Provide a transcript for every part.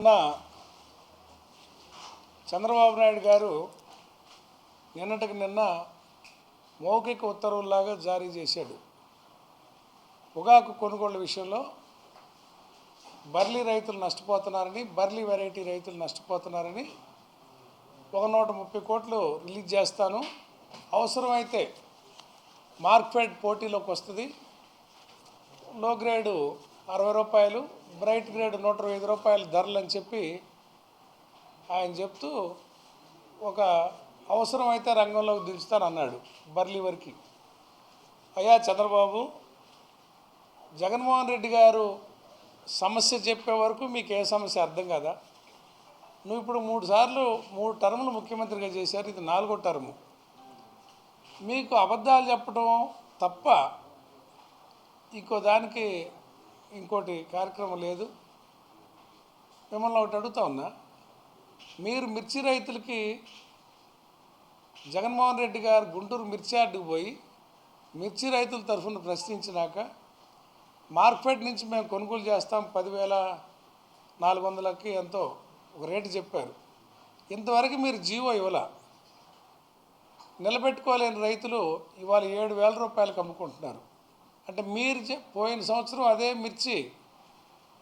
నిన్న చంద్రబాబు నాయుడు గారు నిన్నటికి నిన్న మౌఖిక ఉత్తర్వుల్లాగా జారీ చేశాడు. పొగాకు కొనుగోళ్ళ విషయంలో బర్లీ రైతులు నష్టపోతున్నారని బర్లీ వెరైటీ రైతులు నష్టపోతున్నారని ఒక నూట ముప్పై కోట్లు రిలీజ్ చేస్తాను. అవసరమైతే మార్క్ఫెడ్ పోటీలోకి వస్తుంది. లో గ్రేడు అరవై రూపాయలు బ్రైట్ గ్రేడ్ నూట ఇరవై ఐదు రూపాయల ధరలు అని చెప్పి ఆయన చెప్తూ ఒక అవసరమైతే రంగంలోకి దించుతానన్నాడు బర్లీ వరకు. అయ్యా చంద్రబాబు జగన్మోహన్ రెడ్డి గారు సమస్య చెప్పే వరకు మీకు ఏ సమస్య అర్థం కదా? నువ్వు ఇప్పుడు మూడు సార్లు మూడు టర్ములు ముఖ్యమంత్రిగా చేశారు ఇది నాలుగో టర్ము. మీకు అబద్ధాలు చెప్పడం తప్ప ఇంకో దానికి ఇంకోటి కార్యక్రమం లేదు. మిమ్మల్ని ఒకటి అడుగుతా ఉన్నా. మీరు మిర్చి రైతులకి జగన్మోహన్ రెడ్డి గారు గుంటూరు మిర్చి యార్డుకు పోయి మిర్చి రైతుల తరఫున ప్రశ్నించినాక మార్కెట్ నుంచి మేము కొనుగోలు చేస్తాం పదివేల నాలుగు వందలకి ఎంతో ఒక రేటు చెప్పారు. ఇంతవరకు మీరు జీవో ఇవ్వాల. నిలబెట్టుకోలేని రైతులు ఇవాళ ఏడు వేల రూపాయలకు అమ్ముకుంటున్నారు. అంటే మీరు పోయిన సంవత్సరం అదే మిర్చి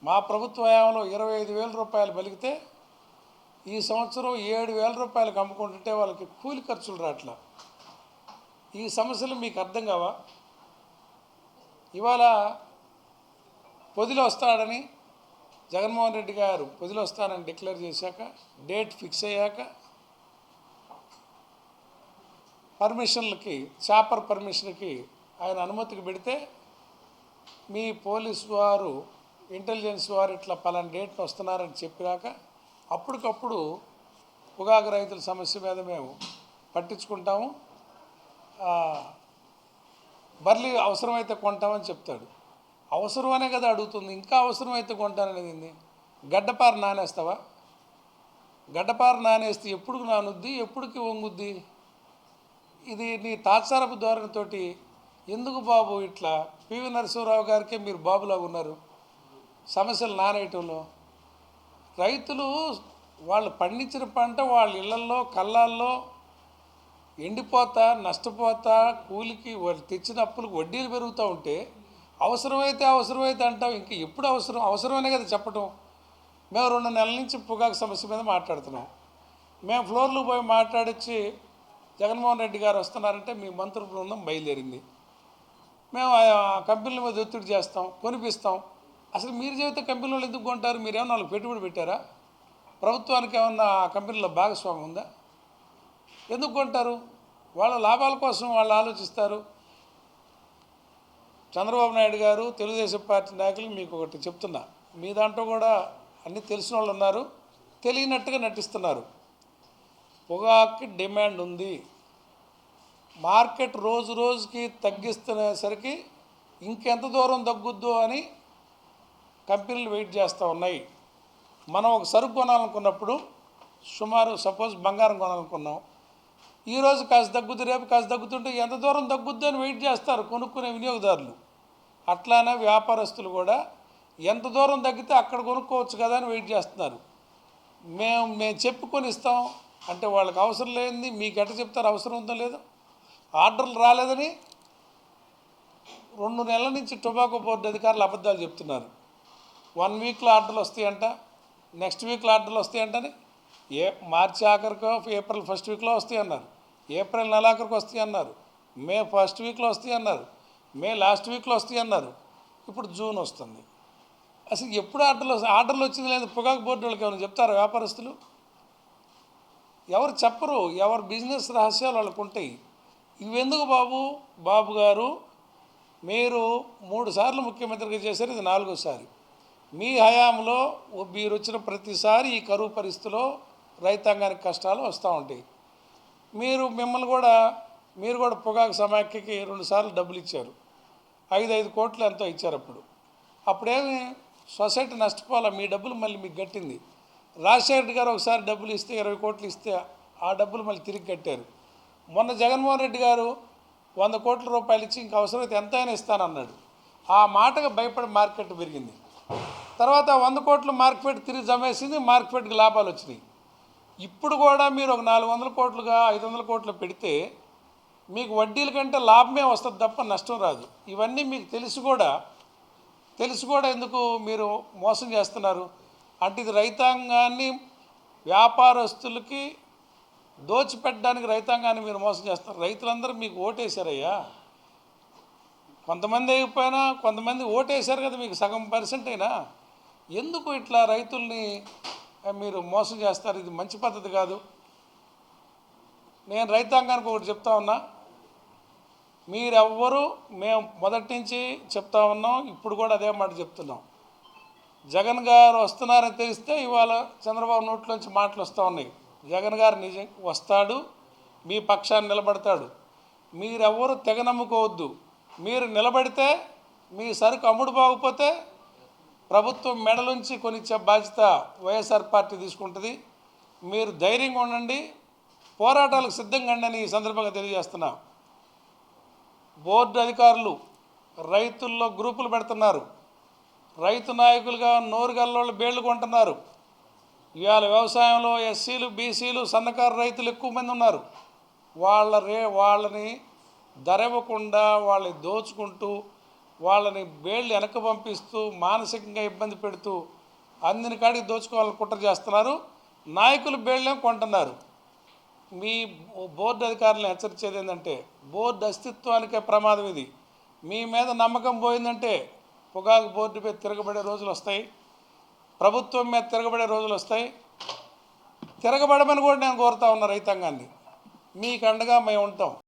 మా ప్రభుత్వ హయాంలో ఇరవై ఐదు వేల రూపాయలు పలికితే ఈ సంవత్సరం ఏడు వేల రూపాయలకు అమ్ముకుంటుంటే వాళ్ళకి కూలి ఖర్చులు రాట్లా. ఈ సమస్యలు మీకు అర్థం కావా? ఇవాళ పొదిలో వస్తాడని జగన్మోహన్ రెడ్డి గారు పొదిలో వస్తానని డిక్లేర్ చేశాక డేట్ ఫిక్స్ అయ్యాక పర్మిషన్లకి చాపర్ పర్మిషన్కి ఆయన అనుమతికి పెడితే మీ పోలీస్ వారు ఇంటెలిజెన్స్ వారు ఇట్లా పలానా డేట్ని వస్తున్నారని చెప్పినాక అప్పటికప్పుడు పొగాకు రైతుల సమస్య మీద మేము పట్టించుకుంటాము. బర్లీ అవసరమైతే కొంటామని చెప్తాడు. అవసరమనే కదా అడుగుతుంది. ఇంకా అవసరమైతే కొంటాననేది ఏంది? గడ్డపార నానేస్తావా? గడ్డపార నానేస్తే ఎప్పుడు నానుద్ది? ఎప్పుడుకి వంగుద్ది? ఇది నీ తాత్సారపు ధోరణితోటి ఎందుకు బాబు ఇట్లా పివి నరసింహరావు గారికే మీరు బాబులాగా ఉన్నారు? సమస్యలు నానేయటంలో. రైతులు వాళ్ళు పండించిన పంట వాళ్ళ ఇళ్ళల్లో కళ్ళాల్లో ఎండిపోతా నష్టపోతా కూలికి వాళ్ళు తెచ్చిన అప్పులకు వడ్డీలు పెరుగుతూ ఉంటే అవసరమైతే అవసరమైతే అంటాం ఇంకా ఎప్పుడు అవసరం? అవసరమనే కదా చెప్పటం. మేము రెండు నెలల నుంచి పొగాకు సమస్య మీద మాట్లాడుతున్నాం. మేము ఫ్లోర్లో పోయి మాట్లాడించి జగన్మోహన్ రెడ్డి గారు వస్తున్నారంటే మీ మంత్రి బృందం బయలుదేరింది. మేము ఆ కంపెనీల మీద ఒత్తిడి చేస్తాం కొనిపిస్తాం. అసలు మీరు చెబితే కంపెనీ వాళ్ళు ఎందుకు కొంటారు? మీరు ఏమన్నా వాళ్ళకి పెట్టుబడి పెట్టారా? ప్రభుత్వానికి ఏమన్నా ఆ కంపెనీలో భాగస్వామ్యం ఉందా? ఎందుకు కొంటారు? వాళ్ళ లాభాల కోసం వాళ్ళు ఆలోచిస్తారు. చంద్రబాబు నాయుడు గారు తెలుగుదేశం పార్టీ నాయకులు మీకు ఒకటి చెప్తున్నా. మీ దాంట్లో కూడా అన్నీ తెలిసిన వాళ్ళు ఉన్నారు. తెలియనట్టుగా నటిస్తున్నారు. పొగాకి డిమాండ్ ఉంది. మార్కెట్ రోజు రోజుకి తగ్గిస్తునేసరికి ఇంకెంత దూరం తగ్గుద్దు అని కంపెనీలు వెయిట్ చేస్తూ ఉన్నాయి. మనం ఒక సరుకు కొనాలనుకున్నప్పుడు సుమారు సపోజ్ బంగారం కొనాలనుకున్నాం. ఈరోజు కాస్త తగ్గుద్ది రేపు కాస్త తగ్గుతుంటే ఎంత దూరం తగ్గుద్ది అని వెయిట్ చేస్తారు కొనుక్కునే వినియోగదారులు. అట్లానే వ్యాపారస్తులు కూడా ఎంత దూరం తగ్గితే అక్కడ కొనుక్కోవచ్చు కదా అని వెయిట్ చేస్తున్నారు. మేము మేము చెప్పుకొని ఇస్తాం. అంటే వాళ్ళకి అవసరం లేనిది మీకు ఎట్ట చెప్తారు అవసరం ఉందో లేదో. ఆర్డర్లు రాలేదని రెండు నెలల నుంచి టొబాకో బోర్డు అధికారులు అబద్ధాలు చెప్తున్నారు. వన్ వీక్లో ఆర్డర్లు వస్తాయంట నెక్స్ట్ వీక్లో ఆర్డర్లు వస్తాయంటని ఏ మార్చి ఆఖరికో ఏప్రిల్ ఫస్ట్ వీక్లో వస్తాయి అన్నారు ఏప్రిల్ నెలాఖరికి వస్తాయి అన్నారు మే ఫస్ట్ వీక్లో వస్తాయి అన్నారు మే లాస్ట్ వీక్లో వస్తాయి అన్నారు ఇప్పుడు జూన్ వస్తుంది. అసలు ఎప్పుడు ఆర్డర్లు ఆర్డర్లు వచ్చింది లేదు పొగాకు బోర్డు వాళ్ళకి ఏమైనా చెప్తారా వ్యాపారస్తులు? ఎవరు చెప్పరు ఎవరు బిజినెస్ రహస్యాలు వాళ్ళకు ఉంటాయి ఇవెందుకు బాబు? బాబు గారు మీరు మూడు సార్లు ముఖ్యమంత్రిగా చేశారు ఇది నాలుగోసారి. మీ హయాంలో మీరు వచ్చిన ప్రతిసారి ఈ కరువు పరిస్థితిలో రైతాంగానికి కష్టాలు వస్తూ ఉంటాయి. మీరు మిమ్మల్ని కూడా మీరు కూడా పొగాకు సమాఖ్యకి రెండుసార్లు డబ్బులు ఇచ్చారు. ఐదు ఐదు కోట్లు ఎంతో ఇచ్చారు అప్పుడు. అప్పుడేమి సొసైటీ నష్టపోవాలా మీ డబ్బులు మళ్ళీ మీకు కట్టింది రాజశేఖర్ గారు ఒకసారి డబ్బులు ఇస్తే ఇరవై కోట్లు ఇస్తే ఆ డబ్బులు మళ్ళీ తిరిగి కట్టారు. మొన్న జగన్మోహన్ రెడ్డి గారు వంద కోట్ల రూపాయలు ఇచ్చి ఇంకా అవసరమైతే ఎంతైనా ఇస్తానన్నాడు. ఆ మాటకు భయపడి మార్కెట్ పెరిగింది. తర్వాత వంద కోట్లు మార్కెట్ తిరిగి జమేసింది మార్కెట్కి లాభాలు వచ్చినాయి. ఇప్పుడు కూడా మీరు ఒక నాలుగు వందల కోట్లుగా ఐదు వందల కోట్లు పెడితే మీకు వడ్డీల కంటే లాభమే వస్తుంది తప్ప నష్టం రాదు. ఇవన్నీ మీకు తెలిసి కూడా. తెలిసి కూడా ఎందుకు మీరు మోసం చేస్తున్నారు? అంటే ఇది రైతాంగాన్ని వ్యాపారస్తులకి దోచిపెట్టడానికి రైతాంగాన్ని మీరు మోసం చేస్తారు. రైతులందరూ మీకు ఓటేశారయ్యా. కొంతమంది అయిపోయినా కొంతమంది ఓటేశారు కదా మీకు సగం పర్సెంట్ అయినా. ఎందుకు ఇట్లా రైతుల్ని మీరు మోసం చేస్తారు? ఇది మంచి పద్ధతి కాదు. నేను రైతాంగానికి ఒకటి చెప్తా ఉన్నా. మీరెవ్వరూ మేము మొదటి నుంచి చెప్తా ఉన్నాం. ఇప్పుడు కూడా అదే మాట చెప్తున్నాం. జగన్ గారు వస్తున్నారని తెలిస్తే ఇవాళ చంద్రబాబు నోట్లోంచి మాటలు వస్తూ ఉన్నాయి. జగన్ గారు నిజం వస్తాడు మీ పక్షాన్ని నిలబడతాడు. మీరెవ్వరు తెగ నమ్ముకోవద్దు. మీరు నిలబడితే మీ సరుకు అమ్ముడు బాగుపోతే ప్రభుత్వం మెడలుంచి కొనిచ్చే బాధ్యత వైఎస్ఆర్ పార్టీ తీసుకుంటుంది. మీరు ధైర్యంగా ఉండండి. పోరాటాలకు సిద్ధంగా ఉండని ఈ సందర్భంగా తెలియజేస్తున్నా. బోర్డు అధికారులు రైతుల్లో గ్రూపులు పెడుతున్నారు. రైతు నాయకులుగా నోరుగల్లోళ్ళు బేళ్ళు కొంటున్నారు. ఇవాళ వ్యవసాయంలో ఎస్సీలు బీసీలు సన్నకారు రైతులు ఎక్కువ మంది ఉన్నారు. వాళ్ళ రే వాళ్ళని ధర ఇవ్వకుండా వాళ్ళని దోచుకుంటూ వాళ్ళని బేళ్ళు వెనక పంపిస్తూ మానసికంగా ఇబ్బంది పెడుతూ అందిన కాడికి దోచుకోవాలని కుట్ర చేస్తున్నారు. నాయకులు బేళ్ళేం కొంటున్నారు. మీ బోర్డు అధికారులను హెచ్చరించేది ఏంటంటే బోర్డు అస్తిత్వానికే ప్రమాదం ఇది. మీ మీద నమ్మకం పోయిందంటే పొగాకు బోర్డు మీద తిరగబడే రోజులు వస్తాయి. ప్రభుత్వం మీద తిరగబడే రోజులు వస్తాయి. తిరగబడమని కూడా నేను కోరుతా ఉన్నా రైతాంగాన్ని. మీకు అండగా మేము ఉంటాం.